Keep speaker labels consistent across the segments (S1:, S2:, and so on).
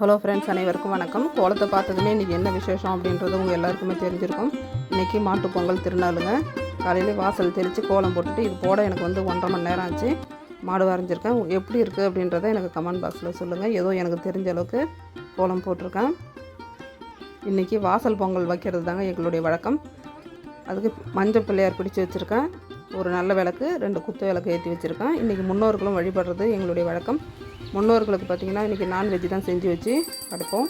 S1: Hello friends அனைவருக்கும் வணக்கம். கோலத்தை பார்த்ததுமே இன்றைக்கி என்ன விசேஷம் அப்படின்றது உங்கள் எல்லாருக்குமே தெரிஞ்சிருக்கும். இன்றைக்கி மாட்டுப் பொங்கல் திருநாளுங்க. காலையில் வாசல் தெளித்து கோலம் போட்டுட்டு இது போட எனக்கு வந்து ஒன்றரை மணி நேரம் ஆச்சு. மாடு வரைஞ்சிருக்கேன். எப்படி இருக்குது அப்படின்றத எனக்கு கமெண்ட் பாக்ஸில் சொல்லுங்கள் ஏதோ எனக்கு தெரிஞ்ச அளவுக்கு கோலம் போட்டிருக்கேன். இன்றைக்கி வாசல் பொங்கல் வைக்கிறது தாங்க எங்களுடைய வழக்கம். அதுக்கு மஞ்சள் பிள்ளையார் பிடிச்சி வச்சுருக்கேன். ஒரு நல்ல விளக்கு ரெண்டு குத்து விளக்கு ஏற்றி வச்சுருக்கேன். இன்றைக்கி முன்னோர்களும் வழிபடுறது எங்களுடைய வழக்கம். முன்னோர்களுக்கு பார்த்திங்கன்னா இன்றைக்கி நான்வெஜ் தான் செஞ்சு வச்சு படைப்போம்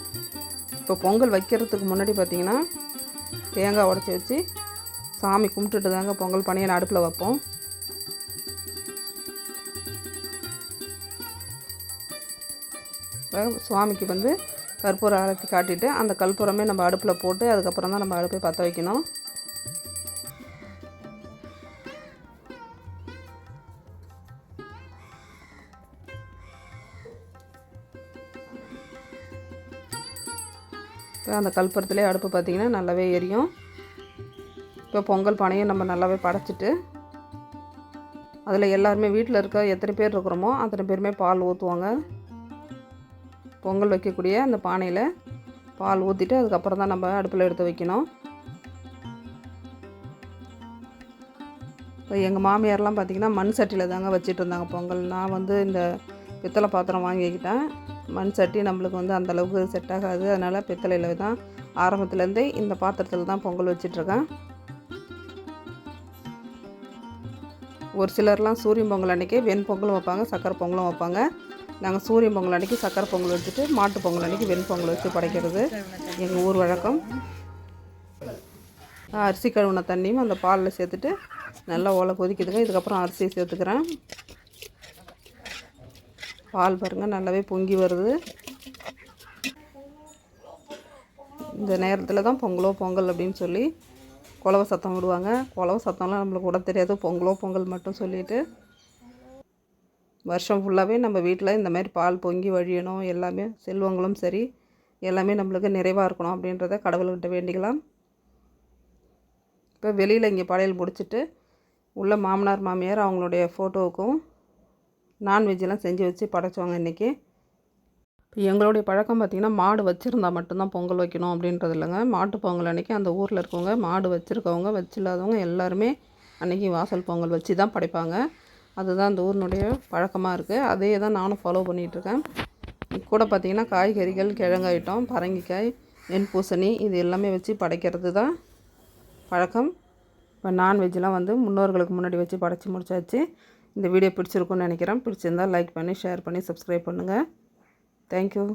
S1: இப்போ பொங்கல் வைக்கிறதுக்கு முன்னாடி பார்த்திங்கன்னா தேங்காய் உடச்சி வச்சு சாமி கும்பிட்டுட்டு தாங்க பொங்கல் பணியை அடுப்பில் வைப்போம். சுவாமிக்கு வந்து கற்பூரம் ஆரத்தி காட்டிட்டு அந்த கற்பூரமே நம்ம அடுப்பில் போட்டு அதுக்கப்புறம் தான் நம்ம அடுப்பை பற்ற வைக்கணும். இப்போ அந்த கல்புரத்துலேயே அடுப்பு பார்த்திங்கன்னா நல்லாவே எரியும். இப்போ பொங்கல் பானையும் நம்ம நல்லாவே படைச்சிட்டு அதில் எல்லாருமே வீட்டில் இருக்க எத்தனை பேர் இருக்கிறோமோ அத்தனை பேருமே பால் ஊற்றுவாங்க. பொங்கல் வைக்கக்கூடிய அந்த பானையில் பால் ஊற்றிட்டு அதுக்கப்புறம் தான் நம்ம அடுப்பில் எடுத்து வைக்கணும். இப்போ எங்கள் மாமியார்லாம் பார்த்திங்கன்னா மண் சட்டியில் தாங்க வச்சுட்டு இருந்தாங்க பொங்கல். நான் வந்து இந்த பித்தளை பாத்திரம் வாங்கிக்கிட்டேன். மண் சட்டி நம்மளுக்கு வந்து அந்தளவுக்கு செட் ஆகாது. அதனால் பித்தளையில் தான் ஆரம்பத்துலேருந்தே இந்த பாத்திரத்தில் தான் பொங்கல் வச்சிட்ருக்கேன். ஒரு சிலர்லாம் சூரியன் பொங்கல் அன்றைக்கி வெண் பொங்கலும் வைப்பாங்க சக்கரை பொங்கலும் வைப்பாங்க. நாங்கள் சூரியன் பொங்கல் அன்றைக்கி சக்கரை பொங்கல் வச்சுட்டு மாட்டு பொங்கல் அன்றைக்கி வெண் பொங்கல் வச்சு படைக்கிறது எங்கள் ஊர் வழக்கம். அரிசி கழுவுன தண்ணியும் அந்த பாலில் சேர்த்துட்டு நல்லா ஓலை கொதிக்குதுங்க. இதுக்கப்புறம் அரிசியை சேர்த்துக்கிறேன். பால் பாருங்கள் நல்லாவே பொங்கி வருது. இந்த நேரத்தில் தான் பொங்கலோ பொங்கல் அப்படின்னு சொல்லி குலவ சத்தம் விடுவாங்க. குலவ சத்தம்லாம் நம்மளுக்கு கூட தெரியாது. பொங்கலோ பொங்கல் மட்டும் சொல்லிட்டு வருஷம் ஃபுல்லாகவே நம்ம வீட்டில் இந்த மாதிரி பால் பொங்கி வழியணும். எல்லாமே செல்வங்களும் சரி எல்லாமே நம்மளுக்கு நிறைவாக இருக்கணும் அப்படின்றத கடவுள்கிட்ட வேண்டிக்கலாம். இப்போ வெளியில் இங்கே படையல் முடிச்சுட்டு உள்ள மாமனார் மாமியார் அவங்களுடைய ஃபோட்டோவுக்கும் நான்வெஜ்ஜெல்லாம் செஞ்சு வச்சு படைச்சோங்க இன்றைக்கி இப்போ எங்களுடைய பழக்கம் பார்த்திங்கன்னா மாடு வச்சுருந்தா மட்டும்தான் பொங்கல் வைக்கணும் அப்படின்றது இல்லைங்க. மாட்டு பொங்கல் அன்றைக்கி அந்த ஊரில் இருக்கவங்க மாடு வச்சுருக்கவங்க வச்சில்லாதவங்க எல்லாருமே அன்றைக்கி வாசல் பொங்கல் வச்சு தான் படைப்பாங்க. அதுதான் அந்த ஊரினுடைய பழக்கமாக இருக்குது அதே தான் நானும் ஃபாலோ பண்ணிகிட்ருக்கேன் கூட பார்த்திங்கன்னா காய்கறிகள் கிழங்கு ஐட்டம் பரங்கிக்காய் வெண்பூசணி இது எல்லாமே வச்சு படைக்கிறது தான் பழக்கம். இப்போ நான்வெஜ்லாம் வந்து முன்னோர்களுக்கு முன்னாடி வச்சு படைச்சி முடிச்சாச்சு. இந்த வீடியோ பிடிச்சிருக்குன்னு நினைக்கிறேன். பிடிச்சிருந்தால் லைக் பண்ணி ஷேர் பண்ணி சப்ஸ்கிரைப் பண்ணுங்கள் தேங்க்யூ